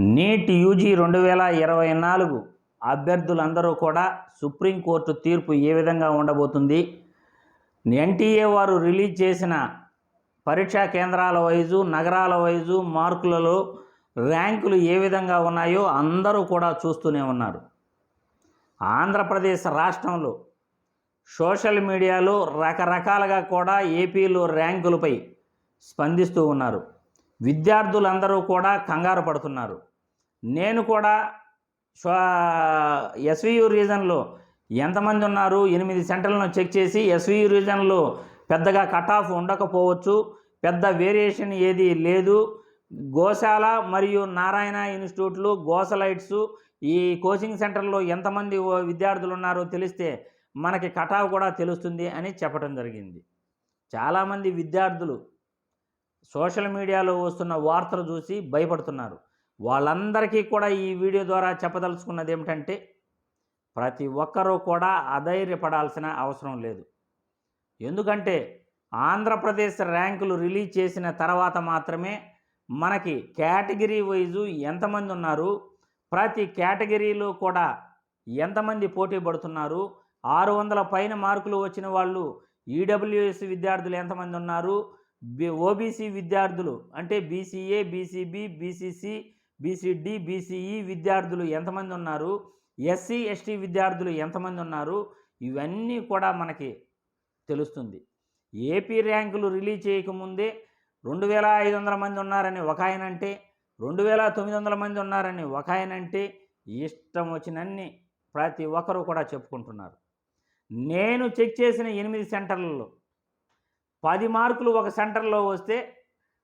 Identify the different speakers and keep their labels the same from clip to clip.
Speaker 1: NEET UG రెండు వేల ఇరవై నాలుగు అభ్యర్థులందరూ కూడా సుప్రీంకోర్టు తీర్పు ఏ విధంగా ఉండబోతుంది? ఎన్టీఏ వారు రిలీజ్ చేసిన పరీక్షా కేంద్రాల వైజు నగరాల వైజు మార్కులలో ర్యాంకులు ఏ విధంగా ఉన్నాయో అందరూ కూడా చూస్తూనే ఉన్నారు. ఆంధ్రప్రదేశ్ రాష్ట్రంలో సోషల్ మీడియాలో రకరకాలుగా కూడా ఏపీలో ర్యాంకులపై స్పందిస్తూ ఉన్నారు. విద్యార్థులందరూ కూడా కంగారు పడుతున్నారు. నేను కూడా ఎస్వియు రీజన్లో ఎంతమంది ఉన్నారు? ఎనిమిది సెంటర్లను చెక్ చేసి ఎస్వియు రీజన్లో పెద్దగా కట్ ఆఫ్ ఉండకపోవచ్చు. పెద్ద వేరియేషన్ ఏది లేదు. గోశాల మరియు నారాయణ ఇన్స్టిట్యూట్లు గోసలైట్స్ ఈ కోచింగ్ సెంటర్లో ఎంతమంది ఓ- విద్యార్థులు ఉన్నారో తెలిస్తే మనకి కటావ్ కూడా తెలుస్తుంది అని చెప్పడం జరిగింది. చాలామంది విద్యార్థులు సోషల్ మీడియాలో వస్తున్న వార్తలు చూసి భయపడుతున్నారు. వాళ్ళందరికీ కూడా ఈ వీడియో ద్వారా చెప్పదలుచుకున్నది ఏమిటంటే ప్రతి ఒక్కరూ కూడా అధైర్యపడాల్సిన అవసరం లేదు. ఎందుకంటే ఆంధ్రప్రదేశ్ ర్యాంకులు రిలీజ్ చేసిన తర్వాత మాత్రమే మనకి కేటగిరీ వైజు ఎంతమంది ఉన్నారు ప్రతి కేటగిరీలో కూడా ఎంతమంది పోటీ పడుతున్నారు ఆరు వందల పైన మార్కులు వచ్చిన వాళ్ళు ఈడబ్ల్యూఎస్ విద్యార్థులు ఎంతమంది ఉన్నారు బి- ఓబీసీ విద్యార్థులు అంటే BCA BCB BCC BCD BCE విద్యార్థులు ఎంతమంది ఉన్నారు? ఎస్సీ ఎస్టీ విద్యార్థులు ఎంతమంది ఉన్నారు? ఇవన్నీ కూడా మనకి తెలుస్తుంది. ఏపీ ర్యాంకులు రిలీజ్ చేయకముందే రెండు వేల ఐదు వందల మంది ఉన్నారని ఒక ఆయన అంటే రెండు వేల తొమ్మిది వందల మంది ఉన్నారని ఒక ఆయన అంటే ఇష్టం వచ్చినన్ని ప్రతి ఒక్కరూ కూడా చెప్పుకుంటున్నారు. నేను చెక్ చేసిన ఎనిమిది సెంటర్లలో పది మార్కులు ఒక సెంటర్లో వస్తే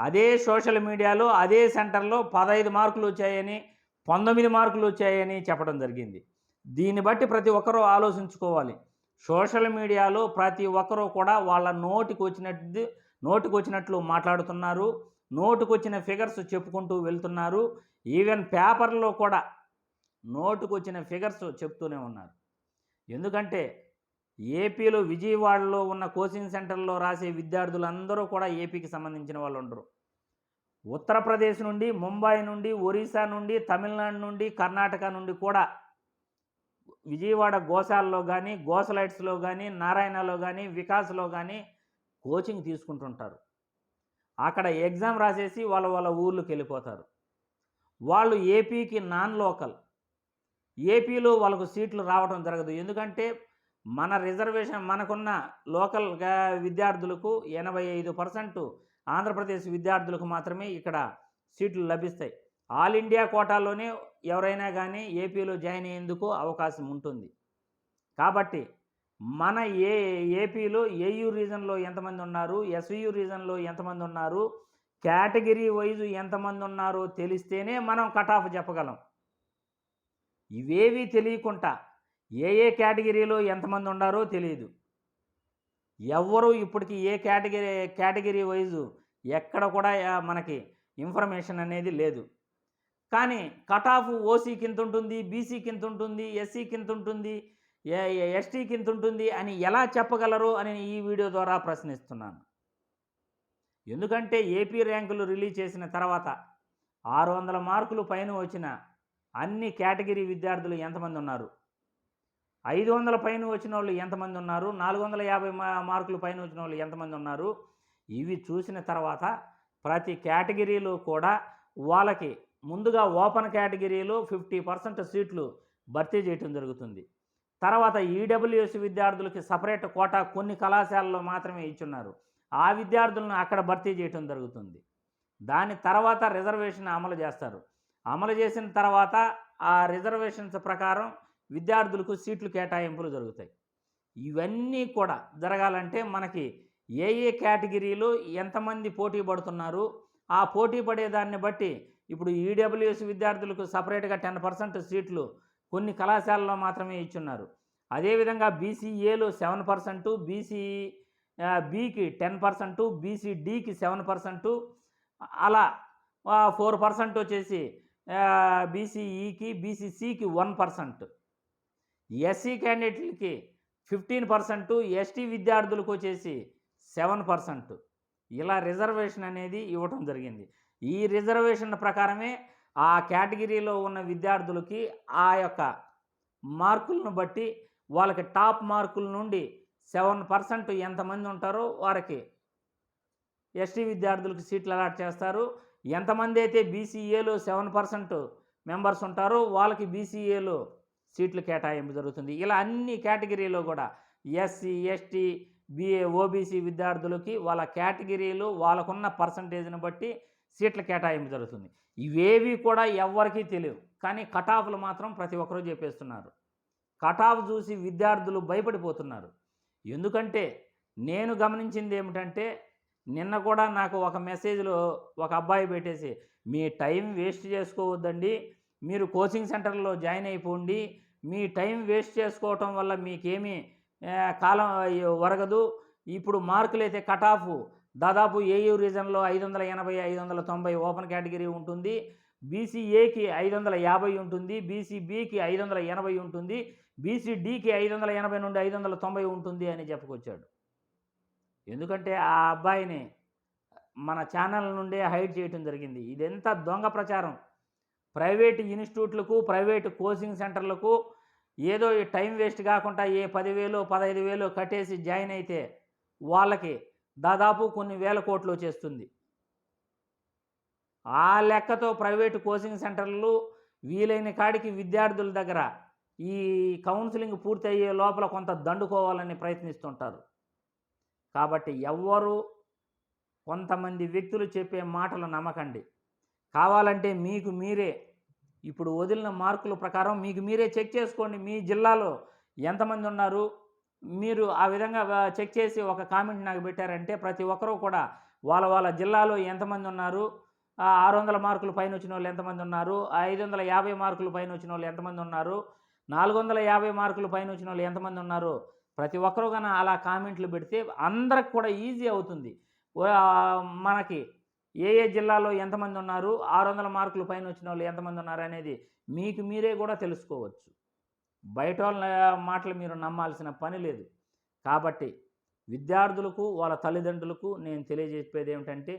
Speaker 1: అదే సోషల్ మీడియాలో అదే సెంటర్లో పదహైదు మార్కులు వచ్చాయని పంతొమ్మిది మార్కులు వచ్చాయని చెప్పడం జరిగింది. దీన్ని బట్టి ప్రతి ఒక్కరూ ఆలోచించుకోవాలి. సోషల్ మీడియాలో ప్రతి ఒక్కరూ కూడా వాళ్ళ నోటికి వచ్చినట్టు నోటికి వచ్చినట్లు మాట్లాడుతున్నారు. నోటుకు వచ్చిన ఫిగర్స్ చెప్పుకుంటూ వెళ్తున్నారు. ఈవెన్ పేపర్లో కూడా నోటుకు వచ్చిన ఫిగర్స్ చెప్తూనే ఉన్నారు. ఎందుకంటే ఏపీలో విజయవాడలో ఉన్న కోచింగ్ సెంటర్లో రాసే విద్యార్థులందరూ కూడా ఏపీకి సంబంధించిన వాళ్ళు ఉండరు. ఉత్తరప్రదేశ్ నుండి ముంబై నుండి ఒరిస్సా నుండి తమిళనాడు నుండి కర్ణాటక నుండి కూడా విజయవాడ గోశాలలో కానీ గోసలైట్స్లో కానీ నారాయణలో కానీ వికాస్లో కానీ కోచింగ్ తీసుకుంటుంటారు. అక్కడ ఎగ్జామ్ రాసేసి వాళ్ళ వాళ్ళ ఊర్లోకి వెళ్ళిపోతారు. వాళ్ళు ఏపీకి నాన్ లోకల్. ఏపీలో వాళ్ళకు సీట్లు రావడం జరగదు. ఎందుకంటే మన రిజర్వేషన్ మనకున్న లోకల్ విద్యార్థులకు ఎనభై ఐదు పర్సెంట్ ఆంధ్రప్రదేశ్ విద్యార్థులకు మాత్రమే ఇక్కడ సీట్లు లభిస్తాయి. ఆల్ ఇండియా కోటాలోనే ఎవరైనా కానీ ఏపీలో జాయిన్ అయ్యేందుకు అవకాశం ఉంటుంది. కాబట్టి మన ఏ ఏపీలో ఏయూ రీజన్లో ఎంతమంది ఉన్నారు ఎస్వియు రీజన్లో ఎంతమంది ఉన్నారు కేటగిరీ వైజు ఎంతమంది ఉన్నారో తెలిస్తేనే మనం కట్ ఆఫ్ చెప్పగలం. ఇవేవి తెలియకుండా ఏ ఏ కేటగిరీలో ఎంతమంది ఉన్నారో తెలియదు ఎవ్వరూ ఇప్పటికి ఏ కేటగిరీ కేటగిరీ వైజు ఎక్కడ కూడా మనకి ఇన్ఫర్మేషన్ అనేది లేదు. కానీ కట్ ఆఫ్ ఓసీ కింద ఉంటుంది బీసీ కింద ఉంటుంది ఎస్సీ కింద ఉంటుంది ఎస్టీ కింద ఉంటుంది అని ఎలా చెప్పగలరు అని ఈ వీడియో ద్వారా ప్రశ్నిస్తున్నాను. ఎందుకంటే ఏపీ ర్యాంకులు రిలీజ్ చేసిన తర్వాత ఆరు వందల మార్కులు పైన వచ్చిన అన్ని కేటగిరీ విద్యార్థులు ఎంతమంది ఉన్నారు? ఐదు వందల పైన వచ్చిన వాళ్ళు ఎంతమంది ఉన్నారు? నాలుగు వందల యాభై మార్కులు పైన వచ్చిన వాళ్ళు ఎంతమంది ఉన్నారు? ఇవి చూసిన తర్వాత ప్రతి కేటగిరీలో కూడా వాళ్ళకి ముందుగా ఓపెన్ కేటగిరీలో ఫిఫ్టీ పర్సెంట్ సీట్లు భర్తీ చేయటం జరుగుతుంది. తర్వాత ఈడబ్ల్యూఎస్ విద్యార్థులకి సపరేట్ కోటా కొన్ని కళాశాలలో మాత్రమే ఇచ్చున్నారు. ఆ విద్యార్థులను అక్కడ భర్తీ చేయటం జరుగుతుంది. దాని తర్వాత రిజర్వేషన్ అమలు చేస్తారు. అమలు చేసిన తర్వాత ఆ రిజర్వేషన్స్ ప్రకారం విద్యార్థులకు సీట్లు కేటాయింపులు జరుగుతాయి. ఇవన్నీ కూడా జరగాలంటే మనకి ఏ ఏ కేటగిరీలో ఎంతమంది పోటీ పడుతున్నారు ఆ పోటీ పడేదాన్ని బట్టి ఇప్పుడు ఈడబ్ల్యూఎస్ విద్యార్థులకు సపరేట్గా టెన్ పర్సెంట్ సీట్లు కొన్ని కళాశాలలో మాత్రమే ఇచ్చున్నారు. అదేవిధంగా బీసీఏలో సెవెన్ పర్సెంటు బీసీ బీకి టెన్ పర్సెంటు బీసీడీకి సెవెన్ పర్సెంటు అలా ఫోర్ పర్సెంట్ వచ్చేసి బీసీఈకి బీసీసీకి వన్ పర్సెంట్. ఎస్సీ క్యాండిడేట్లకి ఫిఫ్టీన్ పర్సెంట్ ఎస్టీ విద్యార్థులకు వచ్చేసి సెవెన్ పర్సెంట్. ఇలా రిజర్వేషన్ అనేది ఇవ్వటం జరిగింది. ఈ రిజర్వేషన్ ప్రకారమే ఆ కేటగిరీలో ఉన్న విద్యార్థులకి ఆ యొక్క మార్కులను బట్టి వాళ్ళకి టాప్ మార్కుల నుండి సెవెన్ పర్సెంట్ ఎంతమంది ఉంటారో వారికి ఎస్టీ విద్యార్థులకు సీట్లు అలాట్ చేస్తారు. ఎంతమంది అయితే బీసీఏలో సెవెన్ పర్సెంట్ మెంబర్స్ ఉంటారో వాళ్ళకి బీసీఏలో సీట్లు కేటాయింపు జరుగుతుంది. ఇలా అన్ని కేటగిరీలో కూడా ఎస్సీ ఎస్టీ బిఏ ఓబీసీ విద్యార్థులకి వాళ్ళ కేటగిరీలు వాళ్ళకున్న పర్సంటేజ్ని బట్టి సీట్ల కేటాయింపు జరుగుతుంది. ఇవేవి కూడా ఎవ్వరికీ తెలియవు. కానీ కటాఫ్లు మాత్రం ప్రతి ఒక్కరూ చెప్పేస్తున్నారు. కటాఫ్ చూసి విద్యార్థులు భయపడిపోతున్నారు. ఎందుకంటే నేను గమనించింది ఏమిటంటే నిన్న కూడా నాకు ఒక మెసేజ్లో ఒక అబ్బాయి పెట్టేసి మీ టైం వేస్ట్ చేసుకోవద్దండి. మీరు కోచింగ్ సెంటర్లో జాయిన్ అయిపోండి. మీ టైం వేస్ట్ చేసుకోవటం వల్ల మీకేమీ కాలం ఒరగదు ఇప్పుడు మార్కులు అయితే కట్ ఆఫ్. దాదాపు ఏయూ రీజన్లో ఐదు వందల ఎనభై ఐదు వందల తొంభై ఓపెన్ కేటగిరీ ఉంటుంది. బీసీఏకి ఐదు వందల యాభై ఉంటుంది. బీసీబీకి ఐదు వందల ఎనభై ఉంటుంది. బీసీడీకి ఐదు వందల ఎనభై నుండి ఐదు వందల తొంభై ఉంటుంది అని చెప్పుకొచ్చాడు. ఎందుకంటే ఆ అబ్బాయిని మన ఛానల్ నుండే హైడ్ చేయటం జరిగింది. ఇదెంత దొంగ ప్రచారం. ప్రైవేటు ఇన్స్టిట్యూట్లకు ప్రైవేటు కోచింగ్ సెంటర్లకు ఏదో ఈ టైం వేస్ట్ కాకుండా ఏ పదివేలు పదహైదు వేలు కట్టేసి జాయిన్ అయితే వాళ్ళకి దాదాపు కొన్ని వేల కోట్లు వచ్చేస్తుంది. ఆ లెక్కతో ప్రైవేటు కోచింగ్ సెంటర్లు వీలైన కాడికి విద్యార్థుల దగ్గర ఈ కౌన్సిలింగ్ పూర్తయ్యే లోపల కొంత దండుకోవాలని ప్రయత్నిస్తుంటారు. కాబట్టి ఎవ్వరు కొంతమంది వ్యక్తులు చెప్పే మాటలు నమ్మకండి. కావాలంటే మీకు మీరే. ఇప్పుడు వదిలిన మార్కుల ప్రకారం మీకు మీరే చెక్ చేసుకోండి. మీ జిల్లాలో ఎంతమంది ఉన్నారు? మీరు ఆ విధంగా చెక్ చేసి ఒక కామెంట్ నాకు పెట్టారంటే ప్రతి ఒక్కరూ కూడా వాళ్ళ వాళ్ళ జిల్లాలో ఎంతమంది ఉన్నారు? ఆరు వందల మార్కులు పైన వచ్చిన వాళ్ళు ఎంతమంది ఉన్నారు? ఐదు వందల యాభై మార్కులు పైన వచ్చిన వాళ్ళు ఎంతమంది ఉన్నారు? నాలుగు వందల యాభై మార్కులు పైన వచ్చిన వాళ్ళు ఎంతమంది ఉన్నారు? ప్రతి ఒక్కరూ కన్నా అలా కామెంట్లు పెడితే అందరికి కూడా ఈజీ అవుతుంది. మనకి ఏ ఏ జిల్లాలో ఎంతమంది ఉన్నారు ఆరు వందల మార్కులు పైన వచ్చిన వాళ్ళు ఎంతమంది ఉన్నారు అనేది మీకు మీరే కూడా తెలుసుకోవచ్చు. బయట వాళ్ళ మాటలు మీరు నమ్మాల్సిన పని లేదు. కాబట్టి విద్యార్థులకు వాళ్ళ తల్లిదండ్రులకు నేను తెలియజేసేది ఏమిటంటే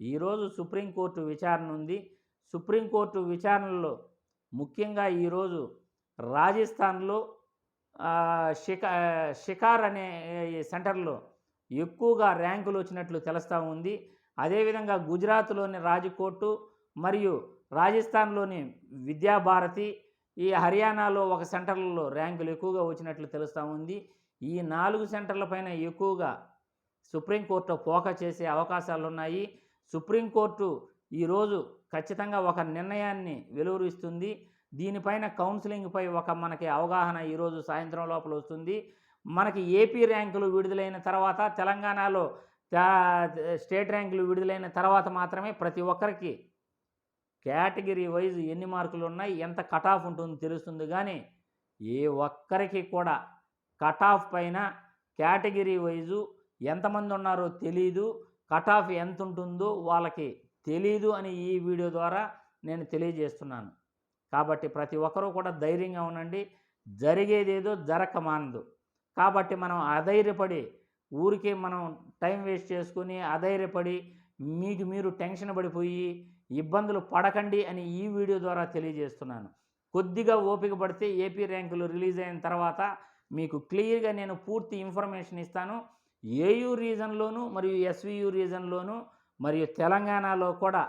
Speaker 1: ఈరోజు సుప్రీంకోర్టు విచారణ ఉంది. సుప్రీంకోర్టు విచారణలో ముఖ్యంగా ఈరోజు రాజస్థాన్లో షికా షికార్ అనే ఈ సెంటర్లో ఎక్కువగా ర్యాంకులు వచ్చినట్లు తెలుస్తూ ఉంది. అదేవిధంగా గుజరాత్లోని రాజ్కోట్ మరియు రాజస్థాన్లోని విద్యాభారతి ఈ హర్యానాలో ఒక సెంటర్లలో ర్యాంకులు ఎక్కువగా వచ్చినట్లు తెలుస్తూ ఉంది. ఈ నాలుగు సెంటర్ల పైన ఎక్కువగా సుప్రీంకోర్టు పోక చేసే అవకాశాలు ఉన్నాయి సుప్రీంకోర్టు ఈరోజు ఖచ్చితంగా ఒక నిర్ణయాన్ని వెలువరిస్తుంది. దీనిపైన కౌన్సిలింగ్పై ఒక మనకి అవగాహన ఈరోజు సాయంత్రం లోపల వస్తుంది. మనకి ఏపీ ర్యాంకులు విడుదలైన తర్వాత తెలంగాణలో స్టేట్ ర్యాంకులు విడుదలైన తర్వాత మాత్రమే ప్రతి ఒక్కరికి కేటగిరీ వైజ్ ఎన్ని మార్కులు ఉన్నాయి ఎంత కట్ ఆఫ్ ఉంటుందో తెలుస్తుంది. కానీ ఏ ఒక్కరికి కూడా కట్ ఆఫ్ పైన కేటగిరీ వైజు ఎంతమంది ఉన్నారో తెలీదు. కట్ ఆఫ్ ఎంత ఉంటుందో వాళ్ళకి తెలీదు అని ఈ వీడియో ద్వారా నేను తెలియజేస్తున్నాను. కాబట్టి ప్రతి ఒక్కరూ కూడా ధైర్యంగా ఉండండి. జరిగేదేదో జరకమానదు కాబట్టి మనం అధైర్యపడి ఊరికే మనం టైం వేస్ట్ చేసుకుని అధైర్యపడి మీకు మీరు టెన్షన్ పడిపోయి ఇబ్బందులు పడకండి అని ఈ వీడియో ద్వారా తెలియజేస్తున్నాను. కొద్దిగా ఓపిక పడితే ఏపీ ర్యాంకులు రిలీజ్ అయిన తర్వాత మీకు క్లియర్గా నేను పూర్తి ఇన్ఫర్మేషన్ ఇస్తాను. ఏయూ రీజన్లోను మరియు ఎస్వియు రీజన్లోను మరియు తెలంగాణలో కూడా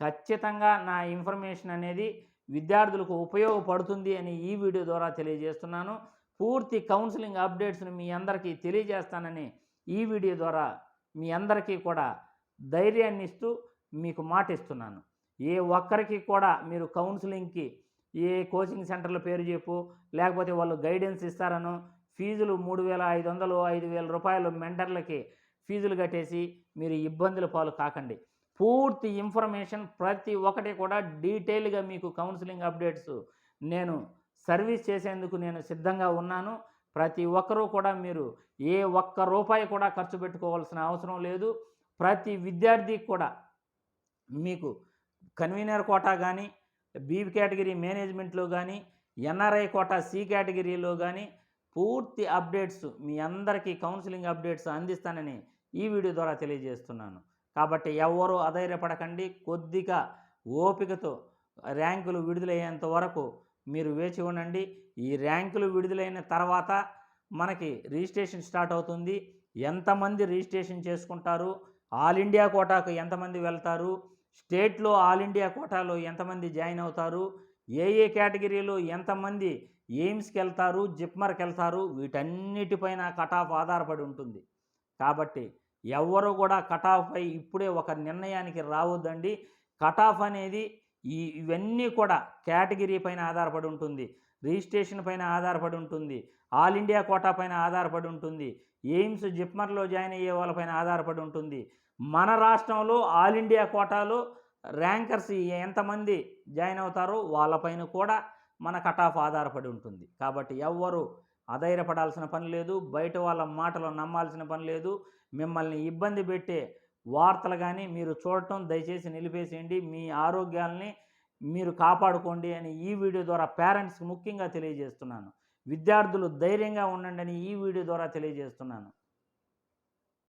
Speaker 1: ఖచ్చితంగా నా ఇన్ఫర్మేషన్ అనేది విద్యార్థులకు ఉపయోగపడుతుంది అని ఈ వీడియో ద్వారా తెలియజేస్తున్నాను. పూర్తి కౌన్సిలింగ్ అప్డేట్స్ని మీ అందరికీ తెలియజేస్తానని ఈ వీడియో ద్వారా మీ అందరికీ కూడా ధైర్యాన్ని ఇస్తూ మీకు మాట ఇస్తున్నాను ఏ ఒక్కరికి కూడా మీరు కౌన్సిలింగ్కి ఏ కోచింగ్ సెంటర్ల పేరు చెప్పు లేకపోతే వాళ్ళు గైడెన్స్ ఇస్తారనో ఫీజులు మూడు వేల ఐదు వందలు ఐదు వేల రూపాయలు మెంటర్లకి ఫీజులు కట్టేసి మీరు ఇబ్బందుల పాలు కాకండి. పూర్తి ఇన్ఫర్మేషన్ ప్రతి ఒక్కటి కూడా డీటెయిల్గా మీకు కౌన్సిలింగ్ అప్డేట్స్ నేను సర్వీస్ చేసేందుకు నేను సిద్ధంగా ఉన్నాను. ప్రతి ఒక్కరూ కూడా మీరు ఏ ఒక్క రూపాయి కూడా ఖర్చు పెట్టుకోవాల్సిన అవసరం లేదు. ప్రతి విద్యార్థికి కూడా మీకు కన్వీనర్ కోటా కానీ బీ కేటగిరీ మేనేజ్మెంట్లో కానీ ఎన్ఆర్ఐ కోటా సి కేటగిరీలో కానీ పూర్తి అప్డేట్స్ మీ అందరికీ కౌన్సిలింగ్ అప్డేట్స్ అందిస్తానని ఈ వీడియో ద్వారా తెలియజేస్తున్నాను. కాబట్టి ఎవరూ అధైర్యపడకండి. కొద్దిగా ఓపికతో ర్యాంకులు విడుదలయ్యేంత వరకు మీరు వేచి ఉండండి. ఈ ర్యాంకులు విడుదలైన తర్వాత మనకి రిజిస్ట్రేషన్ స్టార్ట్ అవుతుంది. ఎంతమంది రిజిస్ట్రేషన్ చేసుకుంటారు? ఆల్ ఇండియా కోటాకు ఎంతమంది వెళ్తారు? స్టేట్లో ఆల్ ఇండియా కోటాలో ఎంతమంది జాయిన్ అవుతారు? ఏ ఏ కేటగిరీలో ఎంతమంది ఎయిమ్స్కి వెళ్తారు? జిప్మర్కి వెళ్తారు? వీటన్నిటిపైన కట్ ఆఫ్ ఆధారపడి ఉంటుంది. కాబట్టి ఎవ్వరు కూడా కట్ ఆఫ్పై ఇప్పుడే ఒక నిర్ణయానికి రావద్దండి. కట్ ఆఫ్ అనేది ఈ ఇవన్నీ కూడా కేటగిరీ పైన ఆధారపడి ఉంటుంది. రిజిస్ట్రేషన్ పైన ఆధారపడి ఉంటుంది. ఆల్ ఇండియా కోటా పైన ఆధారపడి ఉంటుంది. ఎయిమ్స్ జిప్మర్లో జాయిన్ అయ్యే వాళ్ళపైన ఆధారపడి ఉంటుంది. మన రాష్ట్రంలో ఆల్ ఇండియా కోటాలో ర్యాంకర్స్ ఎంతమంది జాయిన్ అవుతారో వాళ్ళపైన కూడా మన కట్ ఆఫ్ ఆధారపడి ఉంటుంది. కాబట్టి ఎవ్వరు అధైర్యపడాల్సిన పని లేదు. బయట వాళ్ళ మాటలు నమ్మాల్సిన పని లేదు. మిమ్మల్ని ఇబ్బంది పెట్టే వార్తలు కానీ మీరు చూడటం దయచేసి నిలిపేసేయండి. మీ ఆరోగ్యాల్ని మీరు కాపాడుకోండి అని ఈ వీడియో ద్వారా పేరెంట్స్కి ముఖ్యంగా తెలియజేస్తున్నాను. విద్యార్థులు ధైర్యంగా ఉండండి అని ఈ వీడియో ద్వారా తెలియజేస్తున్నాను.